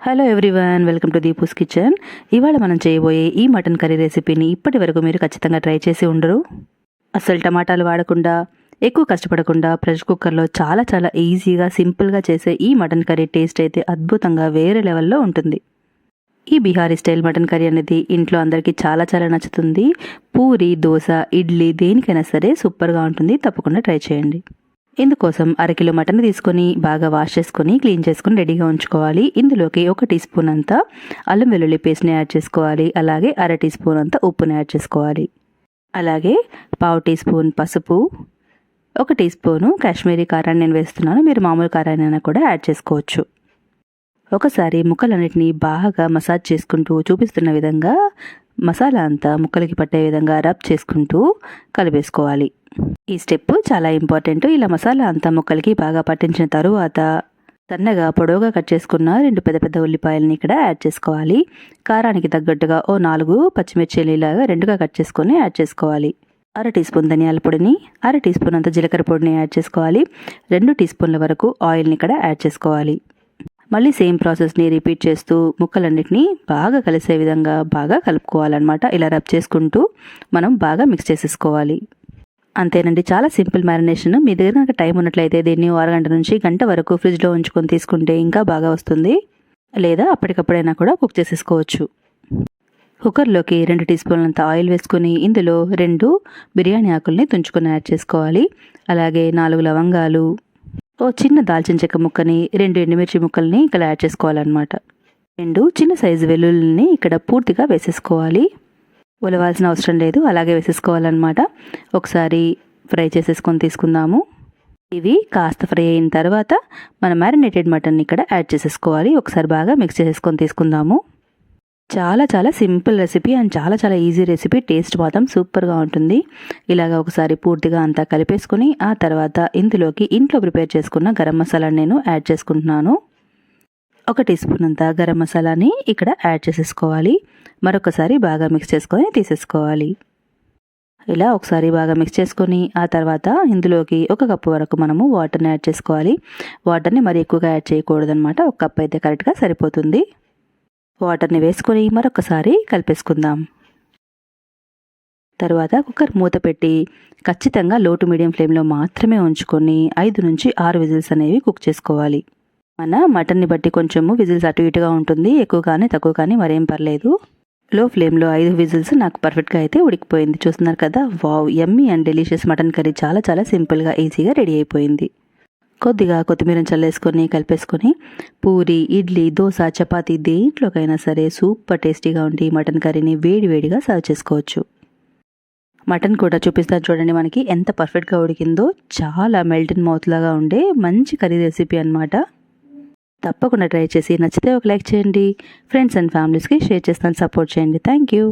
Hello everyone welcome to Deepu's kitchen ఇవాళ మనం చేయబోయే ఈ మటన్ కర్రీ రెసిపీని ఇప్పటి వరకు మీరు ఖచ్చితంగా ట్రై చేసి ఉండరు. అసలు టమాటాలు వాడకుండా ఎక్కువ కష్టపడకుండా ప్రెషర్ కుక్కర్లో చాలా చాలా ఈజీగా సింపుల్గా చేసే ఈ మటన్ కర్రీ టేస్ట్ అయితే అద్భుతంగా వేరే లెవెల్లో ఉంటుంది. ఈ బీహారీ స్టైల్ మటన్ కర్రీ అనేది ఇంట్లో అందరికీ చాలా చాలా నచ్చుతుంది. పూరి దోశ ఇడ్లీ దేనికైనా సరే సూపర్గా ఉంటుంది. తప్పకుండా ట్రై చేయండి. ఇందుకోసం అరకిలో మటన్ తీసుకొని బాగా వాష్ చేసుకొని క్లీన్ చేసుకొని రెడీగా ఉంచుకోవాలి. ఇందులోకి ఒక టీ స్పూన్ అంతా అల్లం వెల్లుల్లి పేస్ట్ని యాడ్ చేసుకోవాలి. అలాగే అర టీ స్పూన్ అంతా ఉప్పుని యాడ్ చేసుకోవాలి. అలాగే పావు టీ స్పూన్ పసుపు ఒక టీ స్పూను కాశ్మీరీ కారాన్ని నేను వేస్తున్నాను. మీరు మామూలు కారాన్ని కూడా యాడ్ చేసుకోవచ్చు. ఒకసారి ముక్కలన్నిటిని బాగా మసాజ్ చేసుకుంటూ చూపిస్తున్న విధంగా మసాలా అంతా ముక్కలకి పట్టే విధంగా రబ్ చేసుకుంటూ కలిపేసుకోవాలి. ఈ స్టెప్ చాలా ఇంపార్టెంట్. ఇలా మసాలా అంతా ముక్కలకి బాగా పట్టించిన తరువాత సన్నగా పొడవుగా కట్ చేసుకున్న రెండు పెద్ద పెద్ద ఉల్లిపాయలని ఇక్కడ యాడ్ చేసుకోవాలి. కారానికి తగ్గట్టుగా ఓ నాలుగు పచ్చిమిర్చిలు ఇలాగా రెండుగా కట్ చేసుకొని యాడ్ చేసుకోవాలి. అర టీ స్పూన్ ధనియాల పొడిని అర టీ స్పూన్ అంత జీలకర్ర పొడిని యాడ్ చేసుకోవాలి. రెండు టీ స్పూన్ల వరకు ఆయిల్ని ఇక్కడ యాడ్ చేసుకోవాలి. మళ్ళీ సేమ్ ప్రాసెస్ని రిపీట్ చేస్తూ ముక్కలన్నిటినీ బాగా కలిసే విధంగా బాగా కలుపుకోవాలన్నమాట. ఇలా రబ్ చేసుకుంటూ మనం బాగా మిక్స్ చేసేసుకోవాలి. అంతేనండి. చాలా సింపుల్ మ్యారినేషన్. మీ దగ్గర కనుక టైం ఉన్నట్లయితే దీన్ని అరగంట నుంచి గంట వరకు ఫ్రిడ్జ్లో ఉంచుకొని తీసుకుంటే ఇంకా బాగా వస్తుంది. లేదా అప్పటికప్పుడైనా కూడా కుక్ చేసేసుకోవచ్చు. కుక్కర్లోకి రెండు టీ స్పూన్లంత ఆయిల్ వేసుకొని ఇందులో రెండు బిర్యానీ ఆకుల్ని తుంచుకొని యాడ్ చేసుకోవాలి. అలాగే నాలుగు లవంగాలు ఓ చిన్న దాల్చిన చెక్క ముక్కని రెండు ఎండుమిర్చి ముక్కల్ని ఇక్కడ యాడ్ చేసుకోవాలన్నమాట. రెండు చిన్న సైజు వెల్లుల్ని ఇక్కడ పూర్తిగా వేసేసుకోవాలి. ఉలవాల్సిన అవసరం లేదు అలాగే వేసేసుకోవాలన్నమాట. ఒకసారి ఫ్రై చేసేసుకొని తీసుకుందాము. ఇవి కాస్త ఫ్రై అయిన తర్వాత మన మ్యారినేటెడ్ మటన్ ఇక్కడ యాడ్ చేసేసుకోవాలి. ఒకసారి బాగా మిక్స్ చేసేసుకొని తీసుకుందాము. చాలా చాలా సింపుల్ రెసిపీ అండ్ చాలా చాలా ఈజీ రెసిపీ. టేస్ట్ మాత్రం సూపర్గా ఉంటుంది. ఇలాగ ఒకసారి పూర్తిగా అంతా కలిపేసుకొని ఆ తర్వాత ఇందులోకి ఇంట్లో ప్రిపేర్ చేసుకున్న గరం మసాలా నేను యాడ్ చేసుకుంటున్నాను. ఒక టీ స్పూన్ అంత గరం మసాలాని ఇక్కడ యాడ్ చేసేసుకోవాలి. మరొకసారి బాగా మిక్స్ చేసుకొని తీసేసుకోవాలి. ఇలా ఒకసారి బాగా మిక్స్ చేసుకొని ఆ తర్వాత ఇందులోకి ఒక కప్పు వరకు మనము వాటర్ని యాడ్ చేసుకోవాలి. వాటర్ని మరి ఎక్కువగా యాడ్ చేయకూడదు అనమాట ఒక కప్ అయితే కరెక్ట్గా సరిపోతుంది. వాటర్ని వేసుకొని మరొకసారి కలిపేసుకుందాం. తర్వాత కుక్కర్ మూత పెట్టి ఖచ్చితంగా లో టు మీడియం ఫ్లేమ్లో మాత్రమే ఉంచుకొని ఐదు నుంచి ఆరు విజిల్స్ అనేవి కుక్ చేసుకోవాలి. మన మటన్ని బట్టి కొంచెము విజిల్స్ అటు ఇటుగా ఉంటుంది. ఎక్కువ కానీ తక్కువ కానీ మరేం పర్లేదు. లో ఫ్లేమ్లో ఐదు విజిల్స్ నాకు పర్ఫెక్ట్గా అయితే ఉడికిపోయింది. చూస్తున్నారు కదా? Wow! Yummy and delicious mutton curry చాలా చాలా సింపుల్గా ఈజీగా రెడీ అయిపోయింది. కొద్దిగా కొత్తిమీర చల్లేసుకొని కలిపేసుకొని పూరి ఇడ్లీ దోశ చపాతి దేంట్లోకైనా సరే సూపర్ టేస్టీగా ఉండి మటన్ కర్రీని వేడివేడిగా సర్వ్ చేసుకోవచ్చు. మటన్ కూడా చూపిస్తాను చూడండి మనకి ఎంత పర్ఫెక్ట్గా ఉడికిందో. చాలా మెల్టన్ మౌత్ లాగా ఉండే మంచి కర్రీ రెసిపీ అనమాట తప్పకుండా ట్రై చేసి నచ్చితే ఒక లైక్ చేయండి. ఫ్రెండ్స్ అండ్ ఫ్యామిలీస్కి షేర్ చేస్తాను. సపోర్ట్ చేయండి. Thank you